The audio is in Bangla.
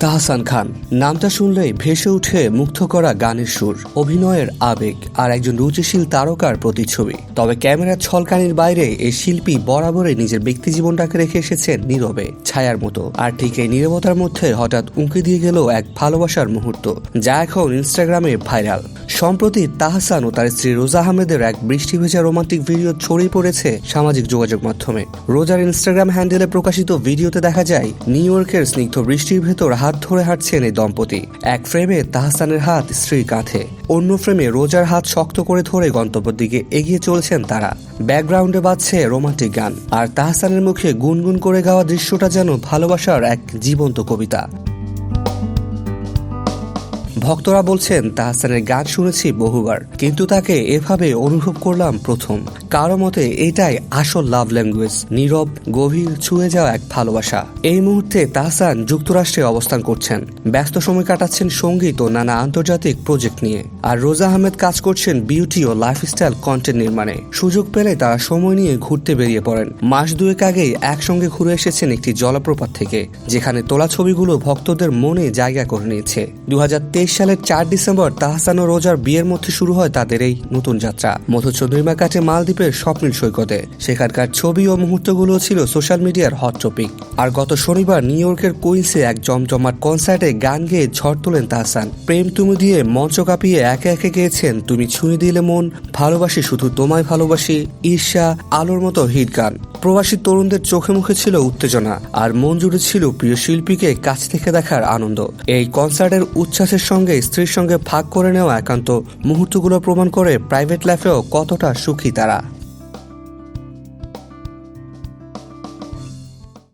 তাহসান খান। নামটা শুনলেই ভেসে উঠে মুগ্ধ করা গানের সুর, অভিনয়ের আবেগ আর একজন রুচিশীল তারকার প্রতিচ্ছবি। তবে ক্যামেরার ছলকানির বাইরে এই শিল্পী বরাবরই নিজের ব্যক্তি জীবনটাকে রেখে এসেছেন নীরবে, ছায়ার মতো। আর ঠিক এই নীরবতার মধ্যে হঠাৎ উঁকি দিয়ে গেল এক ভালোবাসার মুহূর্ত, যা এখন ইনস্টাগ্রামে ভাইরাল সম্প্রতি তাহসান ও তার স্ত্রী রোজা আহমেদের এক বৃষ্টি ভেজা রোমান্টিক ভিডিও ছড়িয়ে পড়েছে সামাজিক যোগাযোগ মাধ্যমে। রোজার ইনস্টাগ্রাম হ্যান্ডেলে প্রকাশিত ভিডিওতে দেখা যায় নিউ ইয়র্কের স্নিগ্ধ বৃষ্টির ভেতর হাত ধরে হাঁটছেন এই দম্পতি। এক ফ্রেমে তাহসানের হাত স্ত্রীর কাঁধে, অন্য ফ্রেমে রোজার হাত শক্ত করে ধরে গন্তব্যের দিকে এগিয়ে চলছেন তারা। ব্যাকগ্রাউন্ডে বাজছে রোমান্টিক গান, আর তাহসানের মুখে গুনগুন করে গাওয়া দৃশ্যটা যেন ভালোবাসার এক জীবন্ত কবিতা। ভক্তরা বলছেন, তাহসানের গান শুনেছি বহুবার, কিন্তু তাকে এভাবে অনুভব করলাম প্রথম। কারও মতে, এটাই আসল লাভ ল্যাঙ্গুয়েজ নীরব, গভীর, ছুঁয়ে যাওয়া এক ভালোবাসা। এই মুহূর্তে তাহসান যুক্তরাষ্ট্রে অবস্থান করছেন। ব্যস্ত সময় কাটাচ্ছেন সংগীত ও নানা আন্তর্জাতিক প্রজেক্ট নিয়ে। আর রোজা আহমেদ কাজ করছেন বিউটি ও লাইফস্টাইল কন্টেন্ট নির্মাণে। সুযোগ পেলে তারা সময় নিয়ে ঘুরতে বেরিয়ে পড়েন। মাস দুয়েক আগেই একসঙ্গে ঘুরে এসেছেন একটি জলপ্রপাত থেকে, যেখানে তোলা ছবিগুলো ভক্তদের মনে জায়গা করে নিয়েছে। দু হাজার সালের চার ডিসেম্বর তাহসান ও রোজার বিয়ের মধ্যে শুরু হয় তাদের এই নতুন যাত্রা। মথুর চন্দ্রিমা কাটে মালদ্বীপের স্বপ্নের সৈকতে। সেখানকার ছবি ও মুহূর্তগুলো ছিল সোশ্যাল মিডিয়ার হট টপিক। আর গত শনিবার নিউ ইয়র্কের কুইন্সে এক জমজমাট কনসার্টে গান গেয়ে ঝড় তোলেন তাহসান। প্রেম তুমি দিয়ে মঞ্চ কাঁপিয়ে একে একে গেয়েছেন তুমি ছুঁয়ে দিলে মন, ভালোবাসি শুধু তোমায় ভালোবাসি, ঈর্ষা, আলোর মতো হিট গান। প্রবাসী তরুণদের চোখে মুখে ছিল উত্তেজনা, আর মন জুড়ে ছিল প্রিয় শিল্পীকে কাছ থেকে দেখার আনন্দ। এই কনসার্টের উচ্ছ্বাসের সঙ্গে স্ত্রীর সঙ্গে ভাগ করে নেওয়া একান্ত মুহূর্তগুলো প্রমাণ করে প্রাইভেট লাইফেও কতটা সুখী তারা।